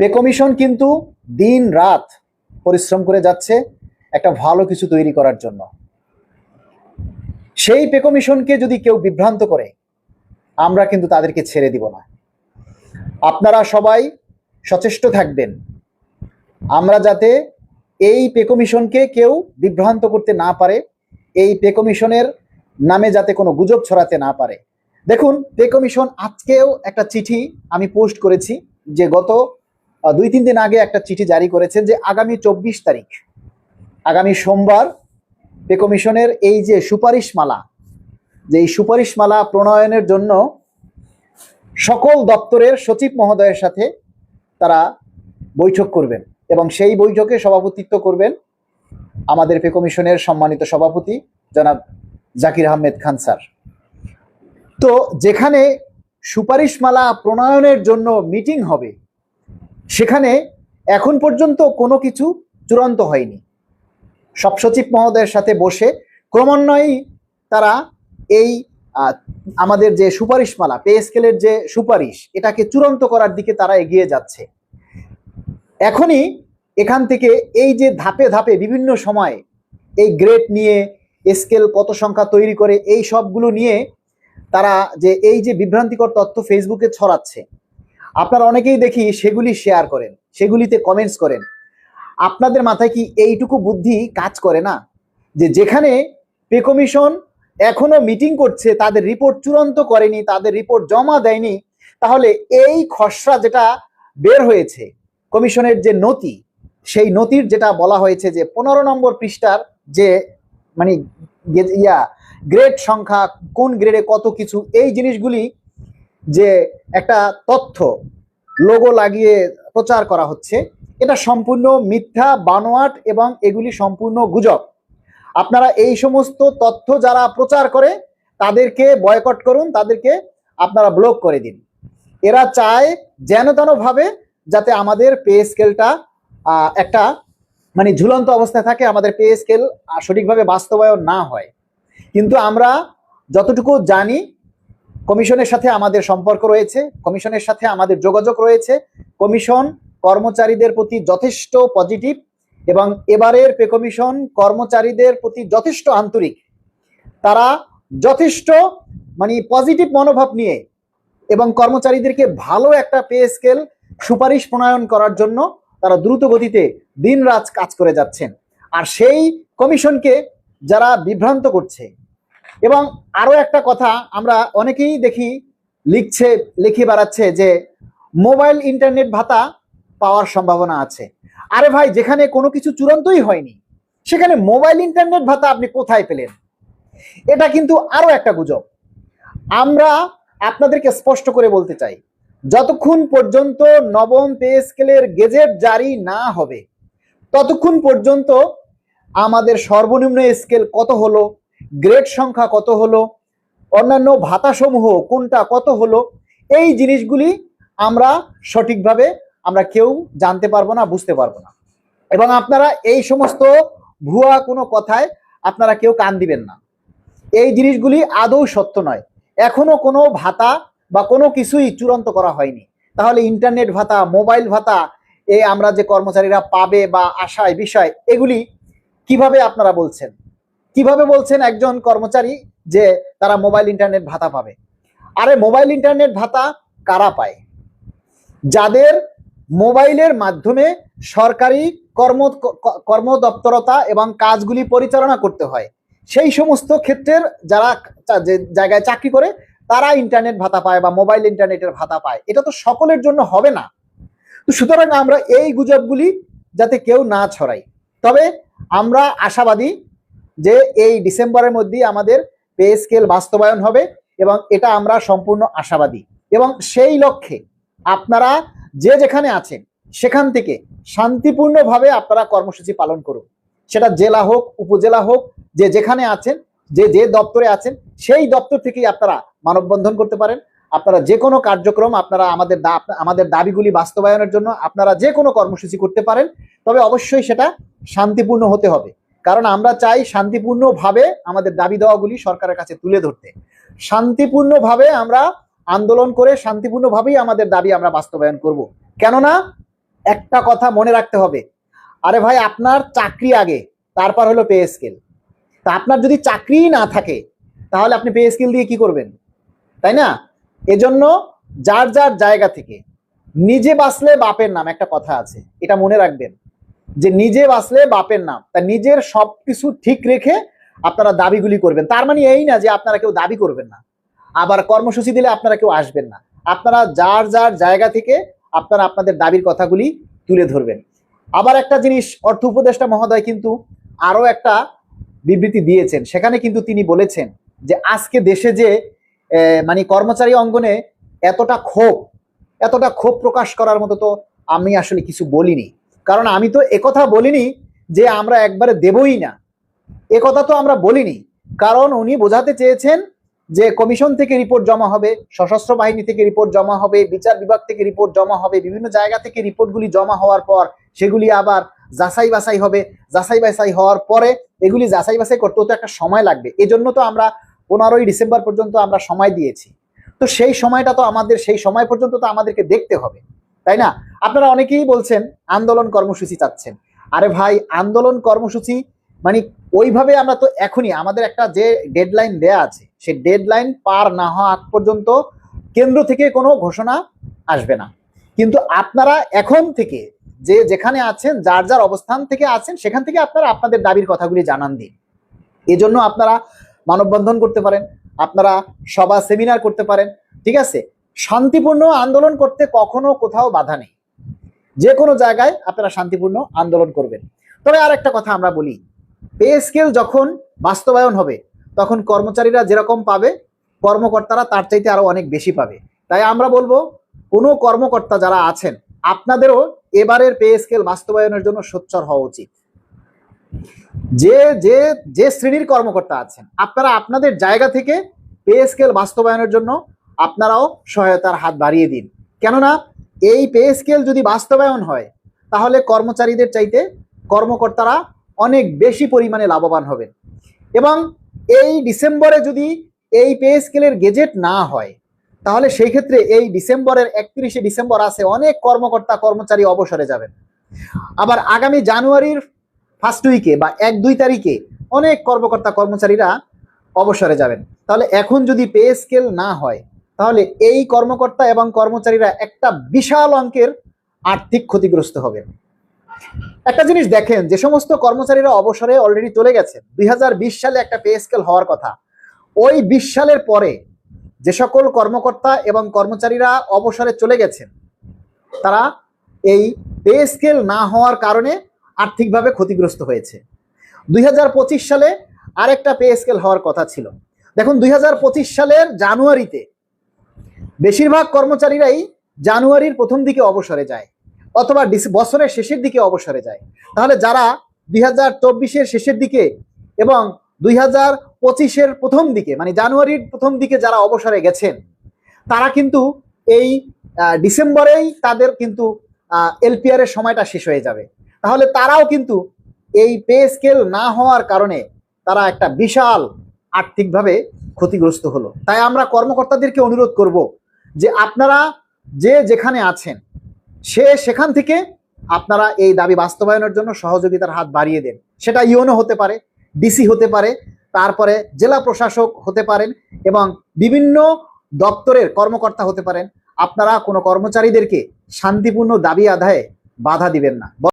Pay commission কিন্তু দিন রাত পরিশ্রম করে যাচ্ছে একটা ভালো কিছু তৈরি করার জন্য। সেই পে কমিশনকে যদি কেউ বিভ্রান্ত করে, আমরা কিন্তু তাদেরকে ছেড়ে দিব না। আপনারা সবাই সচেষ্ট থাকবেন। আমরা যাতে এই পে কমিশনকে কেউ বিভ্রান্ত করতে না পারে, এই পে কমিশনের নামে যাতে কোনো গুজব ছড়াতে না পারে। দেখুন, পে কমিশন আজকেও একটা চিঠি আমি পোস্ট করেছি যে গত দুই তিন দিন আগে একটা চিঠি জারি করেছেন যে আগামী চব্বিশ তারিখ, আগামী সোমবার পে কমিশনের এই যে সুপারিশমালা, যে এই সুপারিশমালা প্রণয়নের জন্য সকল দপ্তরের সচিব মহোদয়ের সাথে তারা বৈঠক করবেন এবং সেই বৈঠকে সভাপতিত্ব করবেন আমাদের পে কমিশনের সম্মানিত সভাপতি জনাব জাকির আহমেদ খান স্যার। তো যেখানে সুপারিশমালা প্রণয়নের জন্য মিটিং হবে সেখানে এখন পর্যন্ত কোনো কিছু চূড়ান্ত হয়নি। সব সচিব মহোদয়ের সাথে বসে ক্রমান্বয়েই তারা এই আমাদের যে সুপারিশমালা, পে স্কেলের যে সুপারিশ, এটাকে চূড়ান্ত করার দিকে তারা এগিয়ে যাচ্ছে। এখনই এখান থেকে এই যে ধাপে ধাপে বিভিন্ন সময়ে এই গ্রেড নিয়ে, স্কেল কত সংখ্যা তৈরি করে, এই সবগুলো নিয়ে তারা যে, এই যে বিভ্রান্তিকর তথ্য ফেসবুকে ছড়াচ্ছে আপনারা অনেকেই দেখি সেগুলি শেয়ার করেন, সেগুলিতে কমেন্টস করেন। আপনাদের মাথায় কি এইটুকু বুদ্ধি কাজ করে না? যে যেখানে পে কমিশন এখনও মিটিং করছে, তাদের রিপোর্ট চূড়ান্ত করেনি, তাদের রিপোর্ট জমা দেয়নি, তাহলে এই খসড়া যেটা বের হয়েছে, কমিশনের যে নথি, সেই নথির যেটা বলা হয়েছে যে পনেরো নম্বর পৃষ্ঠার যে মানে ইয়া গ্রেড সংখ্যা, কোন গ্রেডে কত কিছু, এই জিনিসগুলি যে একটা তথ্য লোগো লাগিয়ে প্রচার করা হচ্ছে, এটা সম্পূর্ণ মিথ্যা, বানোয়াট এবং এগুলি সম্পূর্ণ গুজব। আপনারা এই সমস্ত তথ্য যারা প্রচার করে, তাদেরকে বয়কট করুন, তাদেরকে আপনারা ব্লক করে দিন। এরা চায় যেন তেন ভাবে যাতে আমাদের পে স্কেলটা একটা মানে ঝুলন্ত অবস্থায় থাকে, আমাদের পে স্কেল সঠিকভাবে বাস্তবায়ন না হয়। কিন্তু আমরা যতটুকু জানি কমিশনের সাথে আমাদের সম্পর্ক রয়েছে, কমিশনের সাথে আমাদের যোগাযোগ রয়েছে। কমিশন কর্মচারীদের প্রতি যথেষ্ট পজিটিভ এবং এবারের পে কমিশন কর্মচারীদের প্রতি যথেষ্ট আন্তরিক। তারা যথেষ্ট মানে পজিটিভ মনোভাব নিয়ে এবং কর্মচারীদেরকে ভালো একটা পে স্কেল সুপারিশ প্রণয়ন করার জন্য তারা দ্রুত গতিতে দিন রাত কাজ করে যাচ্ছেন। আর সেই কমিশনকে যারা বিভ্রান্ত করছে এবং আরও একটা কথা আমরা অনেকেই দেখি, লিখছে, লিখে বেড়াচ্ছে যে মোবাইল ইন্টারনেট ভাতা পাওয়ার সম্ভাবনা আছে। আরে ভাই, যেখানে কোনো কিছু চূড়ান্তই হয়নি, সেখানে মোবাইল ইন্টারনেট ভাতা আপনি কোথায় পেলেন? এটা কিন্তু আরও একটা গুজব। আমরা আপনাদেরকে স্পষ্ট করে বলতে চাই, যতক্ষণ পর্যন্ত নবম পে স্কেলের গেজেট জারি না হবে, ততক্ষণ পর্যন্ত আমাদের সর্বনিম্ন স্কেল কত হলো? গ্রেড সংখ্যা কত হলো? অন্যান্য ভাতাসমূহ কোনটা কত হলো? এই জিনিসগুলি আমরা সঠিকভাবে আমরা কেউ জানতে পারব না, বুঝতে পারব না। এবং আপনারা এই সমস্ত ভুয়া কোনো কথায় আপনারা কেউ কান দিবেন না। এই জিনিসগুলি আদৌ সত্য নয়। এখনও কোনো ভাতা বা কোনো কিছুই চূড়ান্ত করা হয়নি। তাহলে ইন্টারনেট ভাতা, মোবাইল ভাতা, এ আমরা যে কর্মচারীরা পাবে বা আশায়, বিষয়, এগুলি কীভাবে আপনারা বলছেন? কীভাবে বলছেন একজন কর্মচারী যে তারা মোবাইল ইন্টারনেট ভাতা পাবে? আরে মোবাইল ইন্টারনেট ভাতা কারা পায়? যাদের মোবাইলের মাধ্যমে সরকারি কর্ম ক- কর্ম দপ্তরতা এবং কাজগুলি পরিচালনা করতে হয়, সেই সমস্ত ক্ষেত্রের যারা যে জায়গায় চাকরি করে, তারা ইন্টারনেট ভাতা পায় বা মোবাইল ইন্টারনেটের ভাতা পায়। এটা তো সকলের জন্য হবে না। তো সুতরাং আমরা এই গুজবগুলি যাতে কেউ না ছড়াই। তবে আমরা আশাবাদী যে এই ডিসেম্বরের মধ্যেই আমাদের পে স্কেল বাস্তবায়ন হবে এবং এটা আমরা সম্পূর্ণ আশাবাদী। এবং সেই লক্ষ্যে আপনারা যে যেখানে আছেন, সেখান থেকে শান্তিপূর্ণভাবে আপনারা কর্মসূচি পালন করুন। সেটা জেলা হোক, উপজেলা হোক, যে যেখানে আছেন, যে যে দপ্তরে আছেন, সেই দপ্তর থেকেই আপনারা মানববন্ধন করতে পারেন। আপনারা যে কোনো কার্যক্রম আপনারা আমাদের আমাদের দাবিগুলি বাস্তবায়নের জন্য আপনারা যে কোনো কর্মসূচি করতে পারেন। তবে অবশ্যই সেটা শান্তিপূর্ণ হতে হবে। কারণ আমরা চাই শান্তিপূর্ণভাবে আমাদের দাবি দেওয়াগুলি সরকারের কাছে তুলে ধরতে। শান্তিপূর্ণভাবে আমরা আন্দোলন করে শান্তিপূর্ণভাবেই আমাদের দাবি আমরা বাস্তবায়ন করব। কেননা, একটা কথা মনে রাখতে হবে। আরে ভাই, আপনার চাকরি আগে, তারপর হলো পে স্কেল তা আপনার যদি চাকরিই না থাকে, তাহলে আপনি পে স্কেল দিয়ে কি করবেন? তাই না? এজন্য যার যার জায়গা থেকে, নিজে বাঁচলে বাপের নাম, একটা কথা আছে, এটা মনে রাখবেন। যে নিজে বাঁচলে বাপের নাম। তা নিজের সব কিছু ঠিক রেখে আপনারা দাবিগুলি করবেন। তার মানে এই না যে আপনারা কেউ দাবি করবেন না। আবার কর্মসূচি দিলে আপনারা কেউ আসবেন না। আপনারা যার যার জায়গা থেকে আপনারা আপনাদের দাবির কথাগুলি তুলে ধরবেন। আবার একটা জিনিস, অর্থ উপদেষ্টা মহোদয় কিন্তু আরও একটা বিবৃতি দিয়েছেন। সেখানে কিন্তু তিনি বলেছেন যে আজকে দেশে যে মানে কর্মচারী অঙ্গনে এতটা ক্ষোভ এতটা ক্ষোভ প্রকাশ করার মতো তো আমি আসলে কিছু বলিনি। কারণ আমি তো একথা বলিনি যে আমরা একবারে দেবই না। একথা তো আমরা বলিনি। কারণ উনি বোঝাতে চেয়েছেন যে কমিশন থেকে রিপোর্ট জমা হবে, সশস্ত্র বাহিনী থেকে রিপোর্ট জমা হবে, বিচার বিভাগ থেকে রিপোর্ট জমা হবে, বিভিন্ন জায়গা থেকে রিপোর্টগুলি জমা হওয়ার পর সেগুলি আবার যাচাই বাছাই হবে। যাচাই বাছাই হওয়ার পরে এগুলি যাচাই বাছাই করতেও তো একটা সময় লাগবে। এজন্য তো আমরা পনেরোই ডিসেম্বর পর্যন্ত আমরা সময় দিয়েছি। তো সেই সময়টা তো আমাদের, সেই সময় পর্যন্ত তো আমাদেরকে দেখতে হবে। তাই না? আপনারা অনেকেই বলছেন আন্দোলন কর্মসূচি চাচ্ছেন। আরে ভাই, আন্দোলন কর্মসূচি মানে ওইভাবে আমরা তো এখনই আমাদের একটা যে ডেডলাইন দেয়া আছে সেই ডেডলাইন পার না হওয়া আগ পর্যন্ত কেন্দ্র থেকে কোনো ঘোষণা আসবে না। কিন্তু আপনারা এখন থেকে যে যেখানে আছেন, যার যার অবস্থান থেকে আছেন, সেখান থেকে আপনারা আপনাদের দাবির কথাগুলি জানান দিন। এজন্য আপনারা মানববন্ধন করতে পারেন, আপনারা সভা সেমিনার করতে পারেন, ঠিক আছে? শান্তিপূর্ণ আন্দোলন করতে কখনো কোথাও বাধা নেই। যে কোনো জায়গায় আপনারা শান্তিপূর্ণ আন্দোলন করবেন। তবে আর একটা কথা আমরা বলি, পে স্কেল যখন বাস্তবায়ন হবে, তখন কর্মচারীরা যেরকম পাবে, কর্মকর্তারা তার চাইতে আরও অনেক বেশি পাবে। তাই আমরা বলব, কোনো কর্মকর্তা যারা আছেন, আপনাদেরও এবারের পে স্কেল বাস্তবায়নের জন্য সোচ্চার হওয়া উচিত। যে যে যে শ্রেণির কর্মকর্তা আছেন, আপনারা আপনাদের জায়গা থেকে পে স্কেল বাস্তবায়নের জন্য আপনারাও সহায়তার হাত বাড়িয়ে দিন। কেননা এই পে স্কেল যদি বাস্তবায়ন হয়, তাহলে কর্মচারীদের চাইতে কর্মকর্তারা অনেক বেশি পরিমাণে লাভবান হবেন। এবং এই ডিসেম্বরে যদি এই পে স্কেলের গেজেট না হয়, তাহলে সেই ক্ষেত্রে এই ডিসেম্বরের একত্রিশে ডিসেম্বর আছে অনেক কর্মকর্তা, কর্মচারী অবসরে যাবেন। আবার আগামী জানুয়ারির ফার্স্ট উইকে বা এক, দুই তারিখে অনেক কর্মকর্তা, কর্মচারীরা অবসরে যাবেন। তাহলে এখন যদি পে স্কেল না হয় তাহলে এই কর্মকর্তা এবং কর্মচারীরা একটা বিশাল অঙ্কের আর্থিক ক্ষতিগ্রস্ত হবেন একটা জিনিস দেখেন, যে সমস্ত কর্মচারীরা অবসরে অলরেডি চলে গেছেন দুই সালে একটা পে স্কেল হওয়ার কথা। ওই বিশ সালের পরে যে সকল কর্মকর্তা এবং কর্মচারীরা অবসরে চলে গেছেন তারা এই পে স্কেল না হওয়ার কারণে আর্থিকভাবে ক্ষতিগ্রস্ত হয়েছে। দুই হাজার পঁচিশ সালে আরেকটা পে স্কেল হওয়ার কথা ছিল। দেখুন, দুই হাজার পঁচিশ সালের জানুয়ারিতে বেশিরভাগ কর্মচারীরাই জানুয়ারির প্রথম দিকে অবসরে যায়, অথবা বছরের শেষের দিকে অবসরে যায়। তাহলে যারা দুই হাজার চব্বিশের শেষের দিকে এবং দুই হাজার পঁচিশের প্রথম দিকে মানে জানুয়ারির প্রথম দিকে যারা অবসরে গেছেন, তারা কিন্তু এই ডিসেম্বরেই তাদের কিন্তু এলপিআর এর সময়টা শেষ হয়ে যাবে। তাহলে তারাও কিন্তু এই পে স্কেল না হওয়ার কারণে তারা একটা বিশাল আর্থিকভাবে ক্ষতিগ্রস্ত হলো। তাই আমরা কর্মকর্তাদেরকে অনুরোধ করব যে আপনারা যে যেখানে আছেন, সে সেখান থেকে আপনারা এই দাবি বাস্তবায়নের জন্য সহযোগিতার হাত বাড়িয়ে দেন। সেটা ইউনো হতে পারে, ডিসি হতে পারে, তারপরে জেলা প্রশাসক হতে পারেন এবং বিভিন্ন দপ্তরের কর্মকর্তা হতে পারেন। আপনারা কোনো কর্মচারীদেরকে শান্তিপূর্ণ দাবি আদায়ে বাধা দিবেন না।